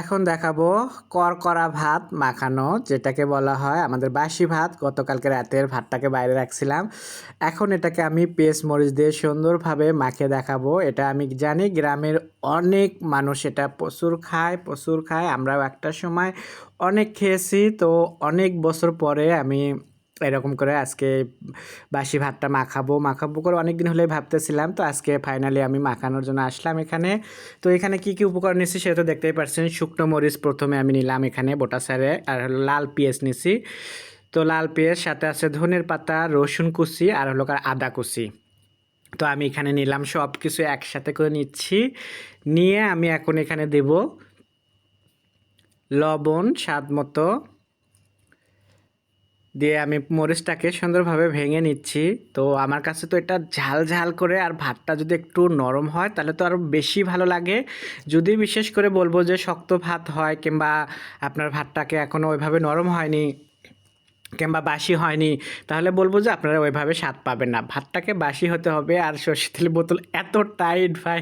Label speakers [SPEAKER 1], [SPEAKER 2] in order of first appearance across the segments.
[SPEAKER 1] এখন দেখাবো করকরা ভাত মাখানো, যেটাকে বলা হয় আমাদের বাসি ভাত। গতকালকে রাতের ভাতটাকে বাইরে রাখছিলাম। এখন এটাকে আমি পেস্ট মরিচ দিয়ে সুন্দরভাবে মাখে দেখাবো। এটা আমি জানি গ্রামের অনেক মানুষ এটা প্রচুর খায় প্রচুর খায়। আমরাও একটা সময় অনেক খেয়েছি, তো অনেক বছর পরে আমি এরকম করে আজকে বাসি ভাতটা মাখাবো। মাখাবো করে অনেক দিন হলেই ভাবতেছিলাম, তো আজকে ফাইনালি আমি মাখানোর জন্য আসলাম এখানে। তো এখানে কি কি উপকরণ নিচ্ছি সেটা তো দেখতেই পারছেন, শুকনো মরিচ প্রথমে আমি নিলাম এখানে বোটা সারে আর হলো লাল পেঁয়াজ নিছি তো লাল পেঁয়াজ, সাথে আছে ধনের পাতা, রসুন কুচি আর হলো আদা কুচি। তো আমি এখানে নিলাম সব কিছু একসাথে করে নিচ্ছি। নিয়ে আমি এখন এখানে দেব লবণ স্বাদ মতো দিয়ে আমি মরিচটাকে সুন্দরভাবে ভেঙে নিচ্ছি। তো আমার কাছে তো এটা ঝাল ঝাল করে আর ভাতটা যদি একটু নরম হয়, তাহলে তো আরও বেশি ভালো লাগে। যদি বিশেষ করে বলব যে শক্ত ভাত হয় কিংবা আপনার ভাতটাকে এখনও ওইভাবে নরম হয়নি কিংবা বাসি হয়নি, তাহলে বলব যে আপনারা ওইভাবে স্বাদ পাবেন না। ভাতটাকে বাসি হতে হবে আর সর্ষে তেলের বোতল এত টাইট ভাই,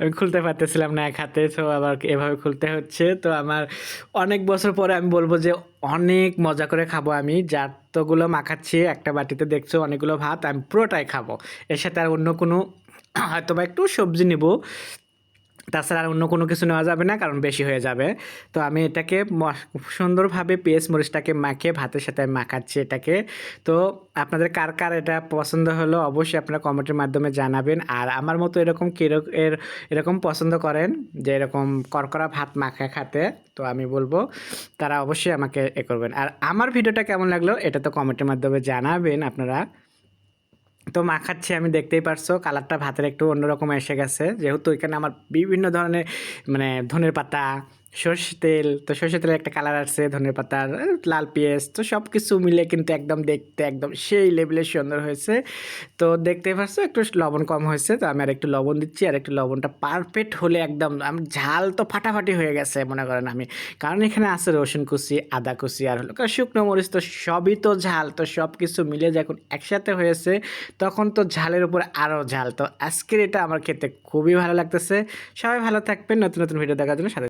[SPEAKER 1] আমি খুলতে পারতেছিলাম না এক হাতে, তো আবার এভাবে খুলতে হচ্ছে। তো আমার অনেক বছর পরে আমি বলব যে অনেক মজা করে খাব আমি। যতগুলো মাখাচ্ছি, একটা বাটিতে দেখছ অনেকগুলো ভাত, আমি পুরোটাই খাব। এর সাথে আর অন্য কোনো হয়তো বা একটু সবজি নেব। তাছাড়া আর অন্য কোনো কিছু নেওয়া যাবে না, কারণ বেশি হয়ে যাবে। তো আমি এটাকে সুন্দরভাবে পেঁয়াজ মরিচটাকে মাখে ভাতের সাথে মাখাচ্ছি এটাকে। তো আপনাদের কার কার এটা পছন্দ হলো অবশ্যই আপনারা কমেন্টের মাধ্যমে জানাবেন। আর আমার মতো এরকম কিরক, এর, এরকম পছন্দ করেন যে এরকম করকরা ভাত মাখা খাতে, তো আমি বলব তারা অবশ্যই আমাকে এ করবেন। আর আমার ভিডিওটা কেমন লাগল এটা তো কমেন্টের মাধ্যমে জানাবেন আপনারা। তো মাখাচ্ছি আমি, দেখতেই পারছ। কালারটা ভাতের একটু অন্যরকম এসে গেছে। যেহেতু এখানে আমার বিভিন্ন ধরনের মানে ধনের পাতা সর্ষে তেল, তো সর্ষে তেলের একটা কালার আসছে ধনের পাতার লাল পেঁয়াজ, তো সব কিছু মিলে কিন্তু একদম দেখতে একদম সেই লেভেলের সুন্দর হয়েছে। তো দেখতে পারছ একটু লবণ কম হয়েছে, তো আমি আর একটু লবণ দিচ্ছি আর একটু লবণটা পারফেক্ট হলে একদম, আমি, ঝাল তো ফাটাফাটি হয়ে গেছে, মনে করেন আমি। কারণ এখানে আছে রসুন কুচি, আদা কুচি আর হলো কারণ শুকনো মরিচ, তো সবই তো ঝাল, তো সব কিছু মিলে যখন একসাথে হয়েছে, তখন তো ঝালের উপর আরও ঝাল। তো আজকের এটা আমার খেতে খুবই ভালো লাগতেছে। সবাই ভালো থাকবেন, নতুন নতুন ভিডিও দেখার জন্য সাথে